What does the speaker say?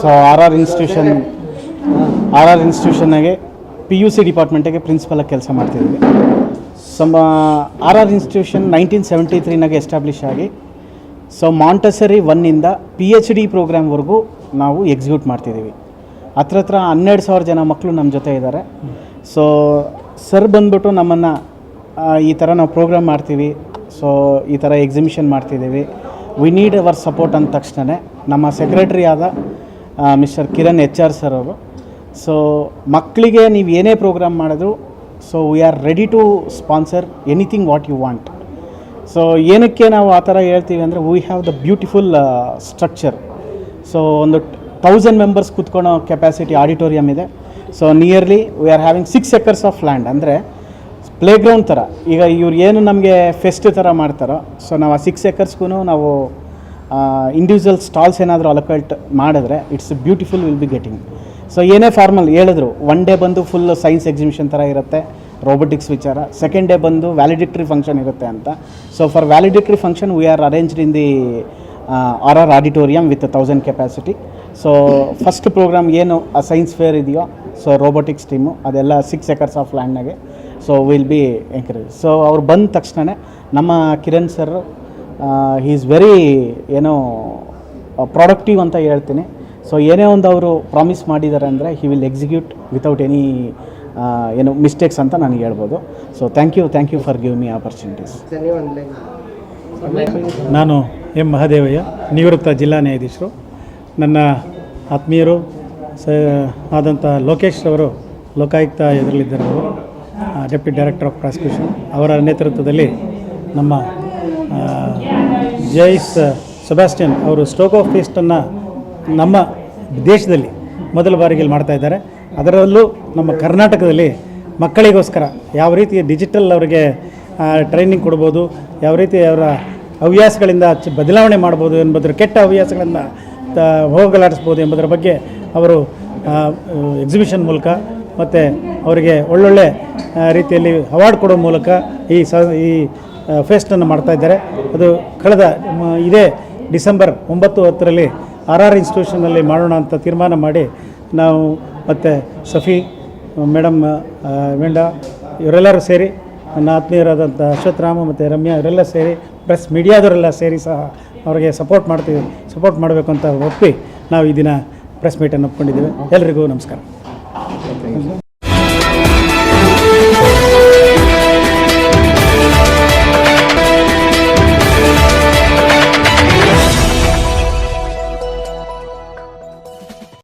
So R R institution R R ಇನ್ಸ್ಟಿಟ್ಯೂಷನ್ನಾಗೆ P U C ಡಿಪಾರ್ಟ್ಮೆಂಟಿಗೆ ಪ್ರಿನ್ಸಿಪಲಾಗಿ ಕೆಲಸ ಮಾಡ್ತಿದ್ದೀವಿ ಸಮ R R institution nineteen seventy ತ್ರೀನಾಗೆ establish ಆಗಿ ಸೊ ಮಾಂಟಸರಿ ಒನ್ನಿಂದ ಪಿ ಎಚ್ ಡಿ ಪ್ರೋಗ್ರಾಮ್ವರೆಗೂ ನಾವು ಎಕ್ಸಿಕ್ಯೂಟ್ ಮಾಡ್ತಿದ್ದೀವಿ. ಹತ್ರ ಹತ್ರ ಹನ್ನೆರಡು ಸಾವಿರ ಜನ ಮಕ್ಕಳು ನಮ್ಮ ಜೊತೆ ಇದ್ದಾರೆ ಸೊ ಸರ್ ಬಂದ್ಬಿಟ್ಟು ನಮ್ಮನ್ನು ಈ ಥರ ನಾವು ಪ್ರೋಗ್ರಾಮ್ ಮಾಡ್ತೀವಿ. ಸೊ ಈ ಥರ ಎಕ್ಸಿಬಿಷನ್ ಮಾಡ್ತಿದ್ದೀವಿ. ವಿ ನೀಡ್ ಅವರ್ ಸಪೋರ್ಟ್ ಅಂದ ತಕ್ಷಣ ನಮ್ಮ ಸೆಕ್ರೆಟ್ರಿ ಆದ mister Kiran H R sir ಅವರು. ಸೊ ಮಕ್ಕಳಿಗೆ ನೀವು ಏನೇ ಪ್ರೋಗ್ರಾಮ್ ಮಾಡಿದ್ರು so we are ready to sponsor anything what you want so ಏನಕ್ಕೆ ನಾವು ಆ ಥರ ಹೇಳ್ತೀವಿ ಅಂದರೆ we have the beautiful structure so ಒಂದು ಥೌಸಂಡ್ ಮೆಂಬರ್ಸ್ ಕೂತ್ಕೊಳ್ಳೋ ಕೆಪಾಸಿಟಿ ಆಡಿಟೋರಿಯಮ್ ಇದೆ. So nearly we are having six acres of land ಅಂದರೆ ಪ್ಲೇಗ್ರೌಂಡ್ ಥರ. ಈಗ ಇವ್ರು ಏನು ನಮಗೆ ಫೆಸ್ಟ್ ಥರ ಮಾಡ್ತಾರೋ ಸೊ ನಾವು ಆ ಸಿಕ್ಸ್ ಎಕರ್ಸ್ಗೂ ನಾವು ಇಂಡಿವಿಜುವಲ್ ಸ್ಟಾಲ್ಸ್ ಏನಾದರೂ ಅಲೋಕೇಟ್ ಮಾಡಿದ್ರೆ it's beautiful will be getting so ಏನೇ ಫಾರ್ಮಲ್ ಹೇಳಿದ್ರು ಒನ್ ಡೇ ಬಂದು ಫುಲ್ ಸೈನ್ಸ್ ಎಕ್ಸಿಬಿಷನ್ ಥರ ಇರುತ್ತೆ ರೋಬೋಟಿಕ್ಸ್ ವಿಚಾರ. ಸೆಕೆಂಡ್ ಡೇ ಬಂದು ವ್ಯಾಲಿಡಿಟ್ರಿ ಫಂಕ್ಷನ್ ಇರುತ್ತೆ ಅಂತ. So for valedictory function we are arranged in the R R auditorium with thousand capacity so first programme ಏನು ಆ ಸೈನ್ಸ್ ಫೇರ್ ಇದೆಯೋ ಸೊ ರೋಬೋಟಿಕ್ಸ್ ಟೀಮು ಅದೆಲ್ಲ six acres of ಲ್ಯಾಂಡ್ನಾಗೆ so will be encourage so ಅವ್ರು ಬಂದ ತಕ್ಷಣ ನಮ್ಮ Kiran sir is very ಏನೋ productive ಅಂತ ಹೇಳ್ತೀನಿ. ಸೊ ಏನೇ ಒಂದು ಅವರು ಪ್ರಾಮಿಸ್ ಮಾಡಿದ್ದಾರೆ ಅಂದರೆ he will execute without any ಏನು ಮಿಸ್ಟೇಕ್ಸ್ ಅಂತ ನಾನು ಹೇಳ್ಬೋದು. So thank you thank you for give me opportunities ನಾನು ಎಂ ಮಹಾದೇವಯ್ಯ, ನಿವೃತ್ತ ಜಿಲ್ಲಾ ನ್ಯಾಯಾಧೀಶರು. ನನ್ನ ಆತ್ಮೀಯರು, ಸ ಆದಂಥ ಲೋಕೇಶ್ ಅವರು ಲೋಕಾಯುಕ್ತ ಎದುರಲ್ಲಿದ್ದಾರೆ ಡೆಪ್ಯೂಟಿ ಡೈರೆಕ್ಟರ್ ಆಫ್ ಪ್ರಾಸಿಕ್ಯೂಷನ್ ಅವರ ನೇತೃತ್ವದಲ್ಲಿ ನಮ್ಮ ಜೈಸ್ ಸೆಬಾಸ್ಟಿಯನ್ ಅವರು ಸ್ಟೋಕ್ ಆಫ್ ಫೀಸ್ಟನ್ನು ನಮ್ಮ ದೇಶದಲ್ಲಿ ಮೊದಲ ಬಾರಿಗೆ ಮಾಡ್ತಾ ಇದ್ದಾರೆ. ಅದರಲ್ಲೂ ನಮ್ಮ ಕರ್ನಾಟಕದಲ್ಲಿ ಮಕ್ಕಳಿಗೋಸ್ಕರ ಯಾವ ರೀತಿ ಡಿಜಿಟಲ್ ಅವರಿಗೆ ಟ್ರೈನಿಂಗ್ ಕೊಡ್ಬೋದು, ಯಾವ ರೀತಿ ಅವರ ಹವ್ಯಾಸಗಳಿಂದ ಬದಲಾವಣೆ ಮಾಡ್ಬೋದು ಎಂಬುದರ ಕೆಟ್ಟ ಹವ್ಯಾಸಗಳನ್ನು ಹೋಗಲಾಡಿಸ್ಬೋದು ಎಂಬುದರ ಬಗ್ಗೆ ಅವರು ಎಕ್ಸಿಬಿಷನ್ ಮೂಲಕ ಮತ್ತು ಅವರಿಗೆ ಒಳ್ಳೊಳ್ಳೆ ರೀತಿಯಲ್ಲಿ ಅವಾರ್ಡ್ ಕೊಡೋ ಮೂಲಕ ಈ ಸ, ಈ ಫೆಸ್ಟನ್ನು ಮಾಡ್ತಾ ಇದ್ದಾರೆ. ಅದು ಕಳೆದ ಇದೇ ಡಿಸೆಂಬರ್ ಒಂಬತ್ತು ಹತ್ತರಲ್ಲಿ ಆರ್ ಆರ್ ಇನ್ಸ್ಟಿಟ್ಯೂಷನಲ್ಲಿ ಮಾಡೋಣ ಅಂತ ತೀರ್ಮಾನ ಮಾಡಿ ನಾವು ಮತ್ತು ಸಫಿ ಮೇಡಮ್ ವೆಂಡ ಇವರೆಲ್ಲರೂ ಸೇರಿ, ನನ್ನ ಆತ್ಮೀಯರಾದಂಥ ಅಶ್ವತ್ಥರಾಮ ಮತ್ತು ರಮ್ಯಾ ಇವರೆಲ್ಲ ಸೇರಿ, ಪ್ರೆಸ್ ಮೀಡಿಯಾದವರೆಲ್ಲ ಸೇರಿ ಸಹ ಅವರಿಗೆ ಸಪೋರ್ಟ್ ಮಾಡ್ತೀವಿ ಸಪೋರ್ಟ್ ಮಾಡಬೇಕು ಅಂತ ಒಪ್ಪಿ ನಾವು ಈ ದಿನ ಪ್ರೆಸ್ ಮೀಟನ್ನು ಒಪ್ಕೊಂಡಿದ್ದೇವೆ. ಎಲ್ರಿಗೂ ನಮಸ್ಕಾರ.